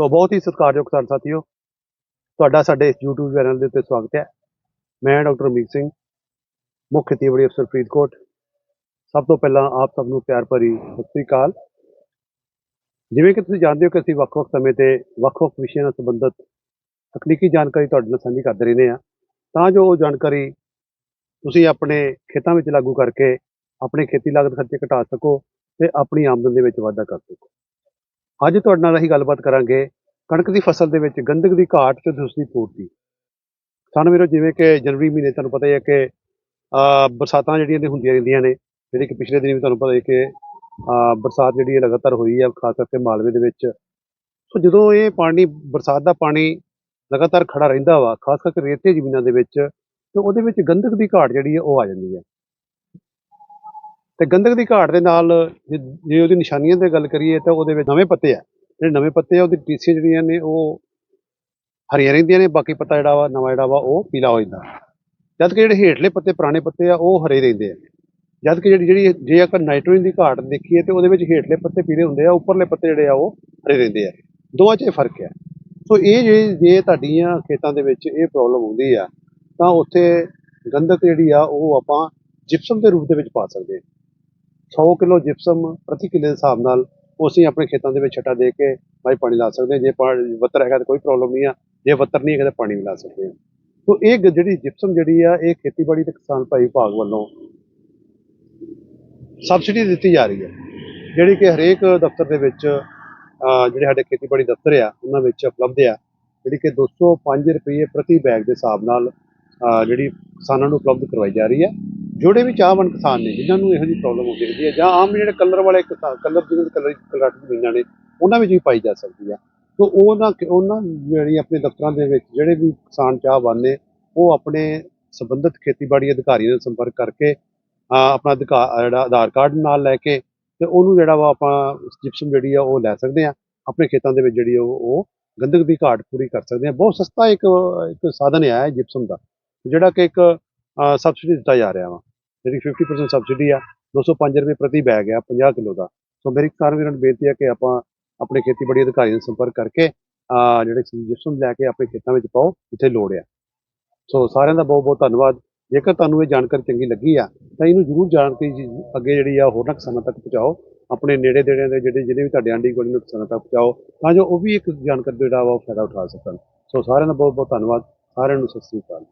ਸੋ ਬਹੁਤ ਹੀ ਸਤਿਕਾਰਯੋਗ ਕਿਸਾਨ ਸਾਥੀਓ, ਤੁਹਾਡਾ ਸਾਡੇ ਇਸ YouTube ਚੈਨਲ ਦੇ ਉੱਤੇ ਸਵਾਗਤ ਹੈ। ਮੈਂ ਡਾਕਟਰ ਅਮੀਤ ਸਿੰਘ, ਮੁੱਖ ਖੇਤੀਬਾੜੀ ਅਫਸਰ ਫਰੀਦਕੋਟ। ਸਭ ਤੋਂ ਪਹਿਲਾਂ ਆਪ ਸਭ ਨੂੰ ਪਿਆਰ ਭਰੀ ਸਤਿ ਸ੍ਰੀ ਅਕਾਲ। ਜਿਵੇਂ ਕਿ ਤੁਸੀਂ ਜਾਣਦੇ ਹੋ ਕਿ ਅਸੀਂ ਵੱਖ-ਵੱਖ ਸਮੇਂ ਤੇ ਵੱਖ-ਵੱਖ ਵਿਸ਼ਿਆਂ ਨਾਲ ਸੰਬੰਧਿਤ ਤਕਨੀਕੀ ਜਾਣਕਾਰੀ ਤੁਹਾਡੇ ਨਾਲ ਸਾਂਝੀ ਕਰਦੇ ਰਹਿੰਦੇ ਹਾਂ। ਤਾਂ ਜੋ ਉਹ ਜਾਣਕਾਰੀ ਤੁਸੀਂ ਆਪਣੇ ਖੇਤਾਂ ਵਿੱਚ ਲਾਗੂ ਕਰਕੇ ਆਪਣੇ ਖੇਤੀ ਲਾਗਤ ਖਰਚੇ ਘਟਾ ਸਕੋ ਤੇ ਆਪਣੀ ਆਮਦਨ ਦੇ ਵਿੱਚ ਵਾਧਾ ਕਰ ਸਕੋ। ਅੱਜ ਤੁਹਾਡੇ ਨਾਲ ਅਸੀਂ ਗੱਲਬਾਤ ਕਰਾਂਗੇ ਕਣਕ ਦੀ ਫਸਲ ਦੇ ਵਿੱਚ ਗੰਧਕ ਦੀ ਘਾਟ ਤੇ ਦੂਸਰੀ ਪੂਰਤੀ। ਸਾਨੂੰ ਵੀਰੋ, ਜਿਵੇਂ ਕਿ ਜਨਵਰੀ ਮਹੀਨੇ ਤੁਹਾਨੂੰ ਪਤਾ ਹੀ ਹੈ ਕਿ ਬਰਸਾਤਾਂ ਜਿਹੜੀਆਂ ਨੇ ਹੁੰਦੀਆਂ ਰਹਿੰਦੀਆਂ ਨੇ, ਜਿਹੜੀ ਕਿ ਪਿਛਲੇ ਦਿਨ ਵੀ ਤੁਹਾਨੂੰ ਪਤਾ ਹੈ ਕਿ ਬਰਸਾਤ ਜਿਹੜੀ ਹੈ ਲਗਾਤਾਰ ਹੋਈ ਹੈ, ਖਾਸ ਕਰਕੇ ਮਾਲਵੇ ਦੇ ਵਿੱਚ। ਸੋ ਜਦੋਂ ਇਹ ਪਾਣੀ, ਬਰਸਾਤ ਦਾ ਪਾਣੀ ਲਗਾਤਾਰ ਖੜਾ ਰਹਿੰਦਾ ਵਾ, ਖਾਸ ਕਰਕੇ ਰੇਤੇ ਜ਼ਮੀਨਾਂ ਦੇ ਵਿੱਚ, ਤੇ ਉਹਦੇ ਵਿੱਚ ਗੰਧਕ ਦੀ ਘਾਟ ਜਿਹੜੀ ਹੈ ਉਹ ਆ ਜਾਂਦੀ ਹੈ। ਤੇ ਗੰਧਕ ਦੀ ਘਾਟ ਦੇ ਨਾਲ ਜੇ ਜੇ ਉਹਦੀ ਨਿਸ਼ਾਨੀਆਂ ਤੇ ਗੱਲ ਕਰੀਏ, ਤਾਂ ਉਹਦੇ ਵਿੱਚ ਨਵੇਂ ਪੱਤੇ ਆ। ਜਿਹੜੇ ਨਵੇਂ ਪੱਤੇ ਆ, ਉਹਦੀ ਟੀਸੀਆਂ ਜਿਹੜੀਆਂ ਨੇ, ਉਹ ਹਰੀਆਂ ਰਹਿੰਦੀਆਂ ਨੇ, ਬਾਕੀ ਪੱਤਾ ਜਿਹੜਾ ਵਾ, ਨਵਾਂ ਜਿਹੜਾ ਵਾ, ਉਹ ਪੀਲਾ ਹੋ ਜਾਂਦਾ। ਜਦ ਕਿ ਜਿਹੜੇ ਹੇਠਲੇ ਪੱਤੇ, ਪੁਰਾਣੇ ਪੱਤੇ ਆ, ਉਹ ਹਰੇ ਰਹਿੰਦੇ ਆ। ਜਦ ਕਿ ਜਿਹੜੀ ਜਿਹੜੀ, ਜੇ ਆਪਾਂ ਨਾਈਟ੍ਰੋਜਨ ਦੀ ਘਾਟ ਦੇਖੀਏ ਤੇ ਉਹਦੇ ਵਿੱਚ ਹੇਠਲੇ ਪੱਤੇ ਪੀਲੇ ਹੁੰਦੇ ਆ, ਉੱਪਰਲੇ ਪੱਤੇ ਜਿਹੜੇ ਆ, ਉਹ ਹਰੇ ਰਹਿੰਦੇ ਆ। ਦੋਵਾਂ 'ਚ ਇਹ ਫ਼ਰਕ ਹੈ ਸੋ ਇਹ ਜਿਹੜੀ, ਜੇ ਤੁਹਾਡੀਆਂ ਖੇਤਾਂ ਦੇ ਵਿੱਚ ਇਹ ਪ੍ਰੋਬਲਮ ਹੁੰਦੀ ਆ, ਤਾਂ ਉੱਥੇ ਗੰਧਕ ਜਿਹੜੀ ਆ, ਉਹ ਆਪਾਂ ਜਿਪਸਮ ਦੇ ਰੂਪ ਦੇ ਵਿੱਚ ਪਾ ਸਕਦੇ ਹਾਂ 100 ਕਿਲੋ ਜਿਪਸਮ ਪ੍ਰਤੀ ਕਿੱਲੇ ਦੇ ਹਿਸਾਬ ਨਾਲ ਉਹ ਅਸੀਂ ਆਪਣੇ ਖੇਤਾਂ ਦੇ ਵਿੱਚ ਛੱਟਾ ਦੇ ਕੇ ਭਾਈ ਪਾਣੀ ਲਾ ਸਕਦੇ ਹਾਂ। ਜੇ ਪਾ- ਵੱਤਰ ਹੈਗਾ ਤਾਂ ਕੋਈ ਪ੍ਰੋਬਲਮ ਨਹੀਂ ਆ। ਜੇ ਵੱਤਰ ਨਹੀਂ ਹੈਗਾ ਤਾਂ ਪਾਣੀ ਵੀ ਲਾ ਸਕਦੇ ਹਾਂ। ਸੋ ਇਹ ਗ- ਜਿਹੜੀ ਜਿਪਸਮ ਜਿਹੜੀ ਆ, ਇਹ ਖੇਤੀਬਾੜੀ ਤੇ ਕਿਸਾਨ ਭਾਈ ਵਿਭਾਗ ਵੱਲੋਂ ਸਬਸਿਡੀ ਦਿੱਤੀ ਜਾ ਰਹੀ ਹੈ। ਜਿਹੜੀ ਕਿ ਹਰੇਕ ਦਫ਼ਤਰ ਦੇ ਵਿੱਚ ਜਿਹੜੇ ਸਾਡੇ ਖੇਤੀਬਾੜੀ ਦਫ਼ਤਰ ਆ, ਉਹਨਾਂ ਵਿੱਚ ਉਪਲਬਧ ਆ। ਜਿਹੜੀ ਕਿ 205 ਰੁਪਏ ਪ੍ਰਤੀ ਬੈਗ ਦੇ ਹਿਸਾਬ ਨਾਲ ਜਿਹੜੀ ਕਿਸਾਨਾਂ ਨੂੰ ਉਪਲਬਧ ਕਰਵਾਈ ਜਾ ਰਹੀ ਹੈ। ਜਿਹੜੇ ਵੀ ਚਾਹਵਾਨ ਕਿਸਾਨ ਨੇ, ਜਿਨ੍ਹਾਂ ਨੂੰ ਇਹੋ ਜਿਹੀ ਪ੍ਰੋਬਲਮ ਹੋ ਸਕਦੀ ਹੈ ਜਾਂ ਆਮ ਜਿਹੜੇ ਕਲਰ ਵਾਲੇ ਕਿਸਾਨ ਕਲਰ ਜਿਹਨਾਂ ਦੇ ਕਲਰ ਕਲਰ ਜ਼ਮੀਨਾਂ ਨੇ, ਉਹਨਾਂ ਵਿੱਚ ਵੀ ਪਾਈ ਜਾ ਸਕਦੀ ਹੈ ਸੋ ਉਹਨਾਂ ਉਹਨਾਂ ਜਿਹੜੀ ਆਪਣੇ ਦਫ਼ਤਰਾਂ ਦੇ ਵਿੱਚ ਜਿਹੜੇ ਵੀ ਕਿਸਾਨ ਚਾਹਵਾਨ ਨੇ, ਉਹ ਆਪਣੇ ਸੰਬੰਧਿਤ ਖੇਤੀਬਾੜੀ ਅਧਿਕਾਰੀਆਂ ਨਾਲ ਸੰਪਰਕ ਕਰਕੇ ਆਪਣਾ ਅਧਿਕਾਰ ਜਿਹੜਾ ਆਧਾਰ ਕਾਰਡ ਨਾਲ ਲੈ ਕੇ ਤੇ ਉਹਨੂੰ ਜਿਹੜਾ ਵਾ ਆਪਾਂ ਜਿਪਸਮ ਜਿਹੜੀ ਆ ਉਹ ਲੈ ਸਕਦੇ ਆ, ਆਪਣੇ ਖੇਤਾਂ ਦੇ ਵਿੱਚ ਜਿਹੜੀ ਉਹ ਉਹ ਗੰਧਕ ਦੀ ਘਾਟ ਪੂਰੀ ਕਰ ਸਕਦੇ ਆ। ਬਹੁਤ ਸਸਤਾ ਇੱਕ ਇੱਕ ਸਾਧਨ ਹੈ ਜਿਪਸਮ ਦਾ, ਜਿਹੜਾ ਕਿ ਇੱਕ ਸਬਸਿਡੀ ਦਿੱਤਾ ਜਾ ਰਿਹਾ ਵਾ। ਜਿਹੜੀ 50% ਸਬਸਿਡੀ ਆ 205 ਰੁਪਏ ਪ੍ਰਤੀ ਬੈਗ ਆ 50 ਕਿਲੋ ਦਾ। ਸੋ ਮੇਰੀ ਕਿਸਾਨ ਵੀਰਾਂ ਨੂੰ ਬੇਨਤੀ ਹੈ ਕਿ ਆਪਾਂ ਆਪਣੇ ਖੇਤੀਬਾੜੀ ਅਧਿਕਾਰੀ ਨਾਲ ਸੰਪਰਕ ਕਰਕੇ ਜਿਹੜੇ ਜਿਪਸਮ ਲੈ ਕੇ ਆਪਣੇ ਖੇਤਾਂ ਵਿੱਚ ਪਾਓ, ਜਿੱਥੇ ਲੋੜ ਆ। ਸੋ ਸਾਰਿਆਂ ਦਾ ਬਹੁਤ ਬਹੁਤ ਧੰਨਵਾਦ। ਜੇਕਰ ਤੁਹਾਨੂੰ ਇਹ ਜਾਣਕਾਰੀ ਚੰਗੀ ਲੱਗੀ ਆ, ਤਾਂ ਇਹਨੂੰ ਜ਼ਰੂਰ ਜਾਣਕਾਰੀ ਅੱਗੇ ਜਿਹੜੀ ਆ, ਹੋਰਨਾਂ ਕਿਸਾਨਾਂ ਤੱਕ ਪਹੁੰਚਾਓ। ਆਪਣੇ ਨੇੜੇ ਦੇੜੇ ਦੇ ਜਿਹੜੇ ਜਿਹੜੇ ਵੀ ਤੁਹਾਡੇ ਆਂਢੀ ਗੁਆਂਢੀ ਨੂੰ ਕਿਸਾਨਾਂ ਤੱਕ ਪਹੁੰਚਾਓ, ਤਾਂ ਜੋ ਉਹ ਵੀ ਇੱਕ ਜਾਣਕਾਰੀ ਜਿਹੜਾ ਵਾ ਉਹ ਫਾਇਦਾ ਉਠਾ ਸਕਣ। ਸੋ ਸਾਰਿਆਂ ਦਾ ਬਹੁਤ ਬਹੁਤ ਧੰਨਵਾਦ। ਸਾਰਿਆਂ ਨੂੰ ਸਤਿ ਸ੍ਰੀ ਅਕਾਲ।